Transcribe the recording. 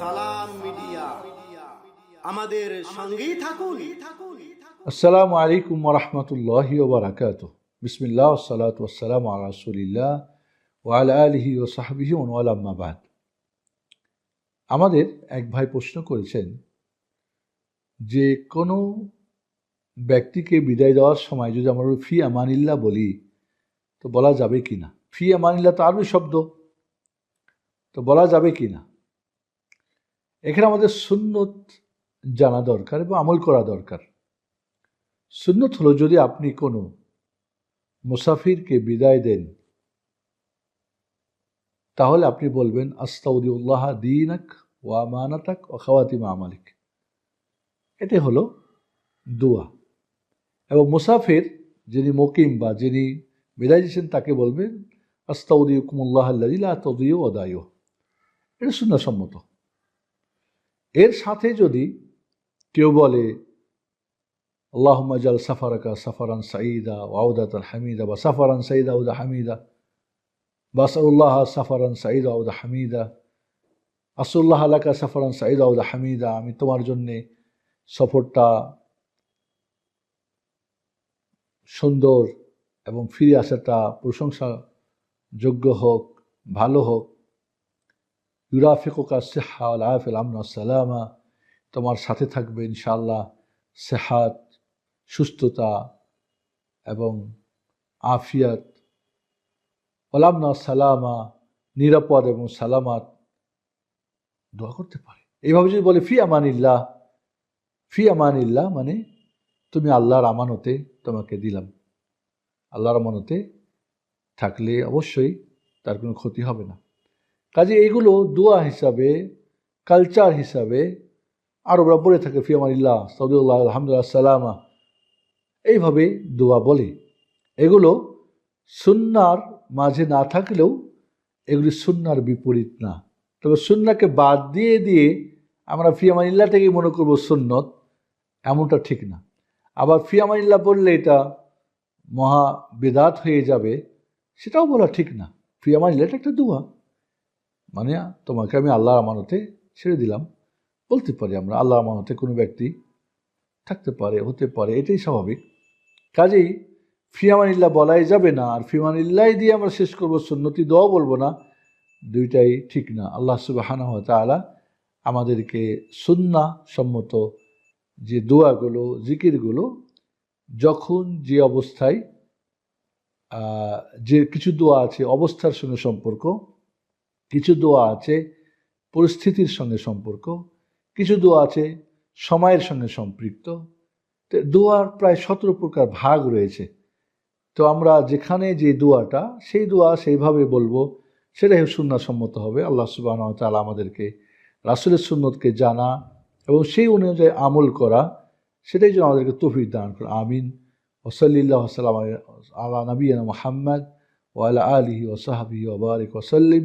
সালাম মিডিয়া। আমাদের সঙ্গেই থাকুন। আসসালামু আলাইকুম ওরহমতুল্লাহি ওবরাকাত বিসমিল্লাহ সালাত ওসালাম আলা রসুলিল্লাহ ওয়াল আলহি ও সাহাবিহি ওয়ালাম্মাবাদ আমাদের এক ভাই প্রশ্ন করেছেন যে, কোনো ব্যক্তিকে বিদায় দেওয়ার সময় যদি আমরা ফি আমানিল্লাহ বলি, তো বলা যাবে কি না? ফি আমানিল্লাহ তো আরবি শব্দ। তো বলা যাবে কি না? এখানে আমাদের সুন্নত জানা দরকার এবং আমল করা দরকার। সুন্নত হলো যদি আপনি কোনো মুসাফিরকে বিদায় দেন, তাহলে আপনি বলবেন আস্তাউদ্দিউল্লাহ দিনাক ও আমানাতাক ও খাওয়াতিমা আমালিক। এটি হলো দোয়া। এবং মুসাফির যিনি মকিম বা যিনি বিদায় দিয়েছেন, তাকে বলবেন আস্তাউদ্দিউকুমুল্লাহ আল্লাহ তদিও অদায় এটা সুন্নাসম্মত এর সাথে যদি কেউ বলে, আল্লাহুম্মা জাল সাফারাকা সাফারান সাঈদা ওয়াউদাতান হামিদা বা সাফারান সাঈদা উদা হামিদা বাসাউল্লাহ সাফারান সাঈদা উদা হামিদা আসুল্লাহ আলাকা সাফারান সাঈদা উদা হামিদা, আমি তোমার জন্যে সফরটা সুন্দর এবং ফিরে আসাটা প্রশংসা যোগ্য হোক, ভালো হোক ইউরাফিকুকা সেহা আল আফিল আমনা সালামা। তোমার সাথে থাকবে ইনশাআল্লাহ সেহাত, সুস্থতা এবং আফিয়াত। ওলামনা সালামা নিরাপদ এবং সালামাত। দোয়া করতে পারে। এইভাবে যদি বলে ফি আমানিল্লাহ ফি আমানিল্লাহ মানে তুমি আল্লাহর আমানতে তোমাকে দিলাম। আল্লাহর আমানতে থাকলে অবশ্যই তার কোনো ক্ষতি হবে না। কাজে এগুলো দোয়া হিসাবে কালচার হিসাবে আরবরা বলে থাকে ফিয়ামানিল্লাহ সৌদুল্লাহ, আলহামদুলিল্লাহ, সালামা। এইভাবে দোয়া বলে। এগুলো সুন্নার মাঝে না থাকলেও এগুলি সুন্নার বিপরীত না। তবে সুন্নাকে বাদ দিয়ে দিয়ে আমরা ফিয়ামানিল্লাহ থেকে মনে করব সুন্নত, এমনটা ঠিক না। আবার ফিয়ামানিল্লাহ বললে এটা মহা বেদাত হয়ে যাবে, সেটাও বলা ঠিক না। ফিয়ামানিল্লাহ এটা একটা দোয়া। মানে তোমাকে আমি আল্লাহর আমানতে ছেড়ে দিলাম। বলতে পারি আমরা, আল্লাহর আমানতে কোনো ব্যক্তি থাকতে পারে, হতে পারে, এটাই স্বাভাবিক। কাজেই ফিয়ামানিল্লা বলাই যাবে না, আর ফিমানিল্লাহ দিয়ে আমরা শেষ করব, সুন্নতি দোয়াও বলব না, দুইটাই ঠিক না। আল্লাহ সুবাহানা তালা আমাদেরকে সুন্না সম্মত যে দোয়াগুলো, জিকিরগুলো, যখন যে অবস্থায় যে কিছু দোয়া আছে, অবস্থার সঙ্গে সম্পর্ক কিছু দোয়া আছে পরিস্থিতির সঙ্গে সম্পর্ক, কিছু দোয়া আছে সময়ের সঙ্গে সম্পৃক্ত। দোয়ার প্রায় সতেরো প্রকার ভাগ রয়েছে। তো আমরা যেখানে যে দোয়াটা, সেই দোয়া সেইভাবে বলব, সেটাই সুন্নাসম্মত হবে। আল্লাহ সুবাহ তালা আমাদেরকে রাসুলের সুন্নতকে জানা এবং সেই অনুযায়ী আমল করা, সেটাই যেন আমাদেরকে তফিক দান করে। আমিন। ওসলিল্লাহ সাল্লাম আল্লাহ নবীনা মোহাম্মদ ওয়ালা আলিহি ওসাহাবি ওবারিক ওসল্লিম